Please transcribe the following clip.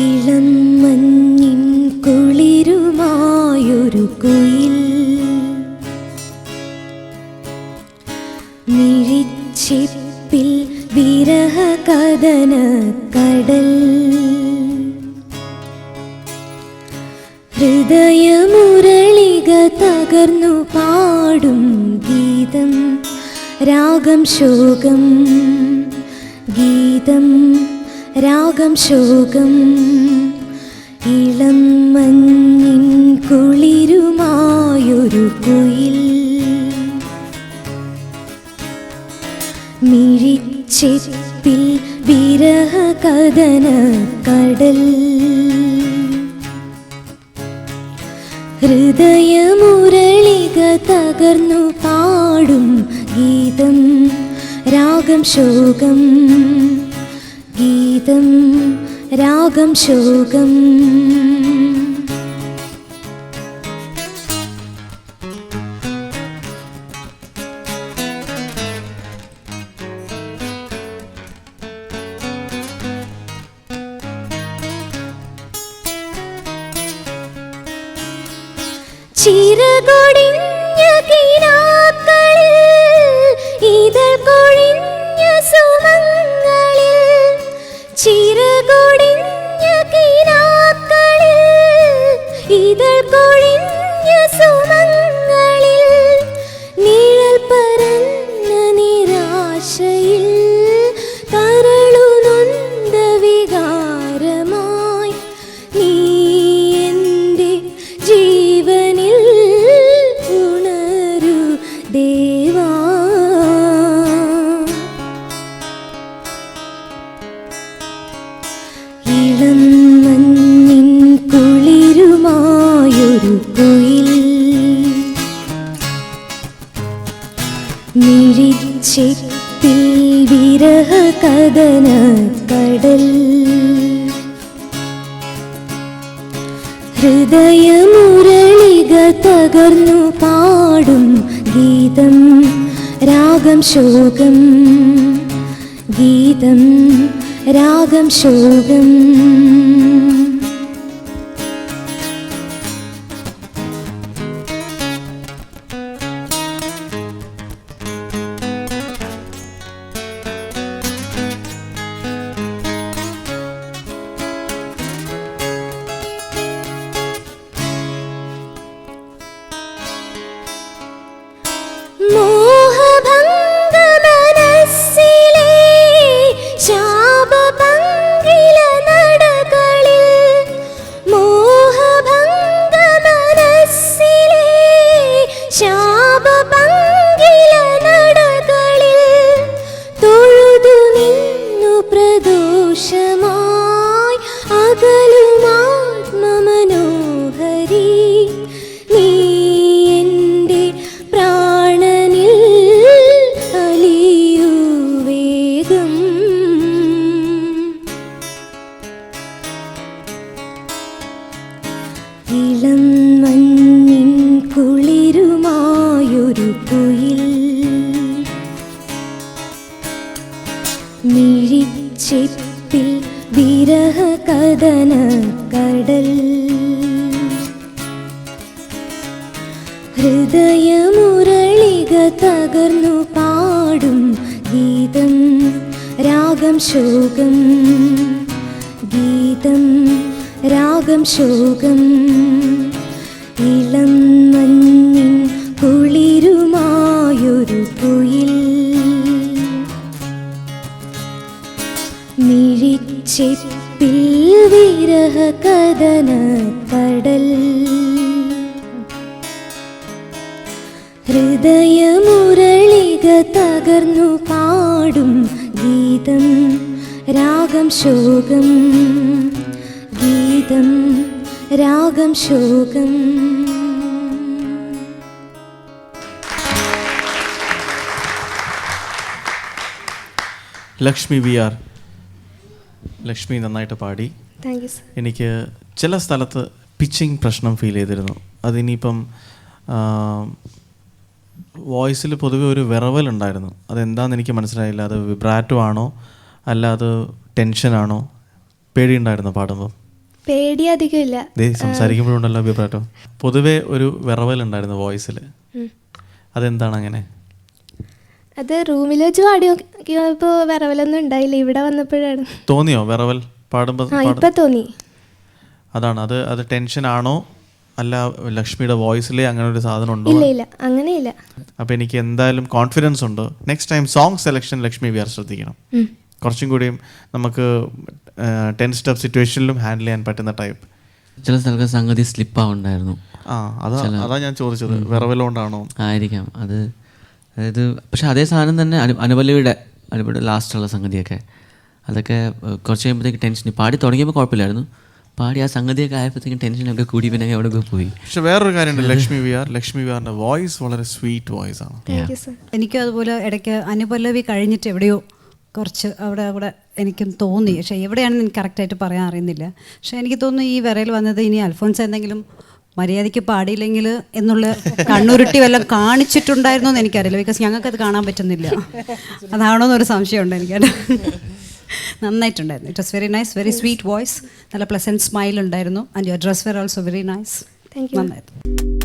ഇളം മഞ്ഞിൻ കുളിരുമായൊരു കുയിൽ. നിഴിച്ചിപ്പിൽ വിരഹ കഥന കടൽ. ഹൃദയമുരളിക തകർന്നു പാടും ഗീതം. രാഗം ശോകം ഗീതം രാഗം ശോകം. ഇളം മഞ്ഞിൻ കുളിരുമായൊരു കുയിൽ. മിഴിച്ചെപ്പിൽ വിരഹ കഥന കടൽ. ഹൃദയമുരളിക തകർന്നു പാടും ഗീതം. രാഗം ശോകം. ഗീതം രാഗം ശോകം ചിറകൊടിഞ്ഞ കിനാക്കളിൽ ഇതൾ കൊഴിഞ്ഞ സുമങ്ങളിൽ. ചിറകൊടിഞ്ഞ കിനാക്കളിൽ ഇതൾ കൊഴിഞ്ഞ സുമങ്ങളിൽ ഇളം മഞ്ഞിൻ കുളിരുമായൊരു കുയിൽ. മിഴിച്ചെപ്പിൽ വിരഹ കഥന കടൽ ഹൃദയമുരളിക തകർന്നു പാടും ഗീതം രാഗം ശോകം. ഗീതം രാഗം ശോകം. പ്രദോഷമായി അകലുമാത്മമനോഹരി നീ എന്റെ പ്രാണനിൽ അലിയൂ വേഗം ഇളം മഞ്ഞിൻ കുളിരുമായൊരു കുയിൽ. മിഴിച്ചെപ്പിൽ വിരഹ കഥന കടൽ. ഹൃദയമുരളിക തകർന്നു പാടും ഗീതം രാഗം ശോകം. ഗീതം രാഗം ശോകം. ഇളം മിഴിച്ചെപ്പിൽ വിരഹ കഥന കടൽ. ഹൃദയമുരളിക തകർന്നു പാടും ഗീതം രാഗം ശോകം. ഗീതം രാഗം ശോകം. ലക്ഷ്മി വി ആർ ലക്ഷ്മി നന്നായിട്ട് പാടി. താങ്ക് യു സർ എനിക്ക് ചില സ്ഥലത്ത് പിച്ചിങ് പ്രശ്നം ഫീൽ ചെയ്തിരുന്നു. അതിനിപ്പം വോയിസിൽ പൊതുവെ ഒരു വിറവൽ വിറവലുണ്ടായിരുന്നു. അതെന്താണെന്ന് എനിക്ക് മനസ്സിലായില്ല. അത് വിബ്രാറ്റോ ആണോ? അല്ല അത് ടെൻഷനാണോ പേടിയുണ്ടായിരുന്നു പാടുമ്പോൾ പേടി അധികം ഇല്ല ദേ സംസാരിക്കുമ്പോഴുണ്ടല്ലോ അഭിപ്രായം പൊതുവെ ഒരു വിറവൽ ഉണ്ടായിരുന്നു വോയിസിൽ. അതെന്താണ് അങ്ങനെ? അത് റൂമിൽ വെച്ച് പാടി നോക്കിയപ്പോൾ വിറവലൊന്നും ഉണ്ടായില്ല. ഇവിടെ വന്നപ്പോഴാണ്. തോന്നിയോ വിറവൽ പാടുമ്പോൾ ഇപ്പം തോന്നി. അതാണ്. അത് അത് ടെൻഷൻ ആണോ? അല്ല ലക്ഷ്മിയുടെ വോയിസിലെ അങ്ങനെ ഒരു സാധനം ഉണ്ടോ? ഇല്ല ഇല്ല. അങ്ങനെയില്ല. അപ്പോൾ എനിക്ക് എന്തായാലും കോൺഫിഡൻസ് ഉണ്ട്. Next time song selection Lakshmi VR ശ്രദ്ധിക്കണം. കുറച്ചും കൂടിയും നമുക്ക് ടെൻ സ്റ്റെപ്പ് സിറ്റുവേഷനിലും ഹാൻഡിൽ ചെയ്യാൻ പറ്റുന്ന ടൈപ്പ് ചില സ്ഥലത്ത് സംഗതി സ്ലിപ്പ് ആവുന്നുണ്ടായിരുന്നു. ആ അതാ അതാ ഞാൻ ചോദിച്ചത്. വിറവലോണ്ടാണോ ആയിരിക്കാം. അത് അതായത് പക്ഷെ അതേ സാധനം തന്നെ അനു അനുപല്ലവിയുടെ അനുപയുടെ ലാസ്റ്റുള്ള സംഗതിയൊക്കെ. അതൊക്കെ കുറച്ച് കഴിയുമ്പോഴത്തേക്ക് ടെൻഷൻ പാടി തുടങ്ങിയപ്പോൾ കുഴപ്പമില്ലായിരുന്നു. പാടി ആ സംഗതിയൊക്കെ ആയപ്പോഴത്തേക്കും ടെൻഷനൊക്കെ കൂടി പിന്നെ അവിടെ പോയി. പക്ഷെ വേറൊരു കാര്യമുണ്ട് ലക്ഷ്മി വിആർ ലക്ഷ്മി വിആറിന്റെ വോയിസ് വളരെ സ്വീറ്റ് വോയിസ് ആണ്. എനിക്കും അതുപോലെ ഇടയ്ക്ക് അനുപല്ലവി കഴിഞ്ഞിട്ട് എവിടെയോ കുറച്ച് അവിടെ അവിടെ എനിക്കും തോന്നി. പക്ഷേ എവിടെയാണെന്ന് എനിക്ക് കറക്റ്റായിട്ട് പറയാൻ അറിയുന്നില്ല. പക്ഷേ എനിക്ക് തോന്നുന്നു ഈ വിറയിൽ വന്നത് ഇനി അൽഫോൻസ് എന്തെങ്കിലും മര്യാദയ്ക്ക് പാടിയില്ലെങ്കിൽ എന്നുള്ള കണ്ണുരുട്ടി വല്ലതും കാണിച്ചിട്ടുണ്ടായിരുന്നു എന്ന് എനിക്കറിയില്ല. ബിക്കോസ് ഞങ്ങൾക്കത് കാണാൻ പറ്റുന്നില്ല. അതാണോ എന്നൊരു സംശയമുണ്ട് എനിക്കത് നന്നായിട്ടുണ്ടായിരുന്നു. It was very nice very sweet voice നല്ല പ്ലസന്റ് സ്മൈൽ ഉണ്ടായിരുന്നു. And your dress were also very nice. നന്നായിരുന്നു.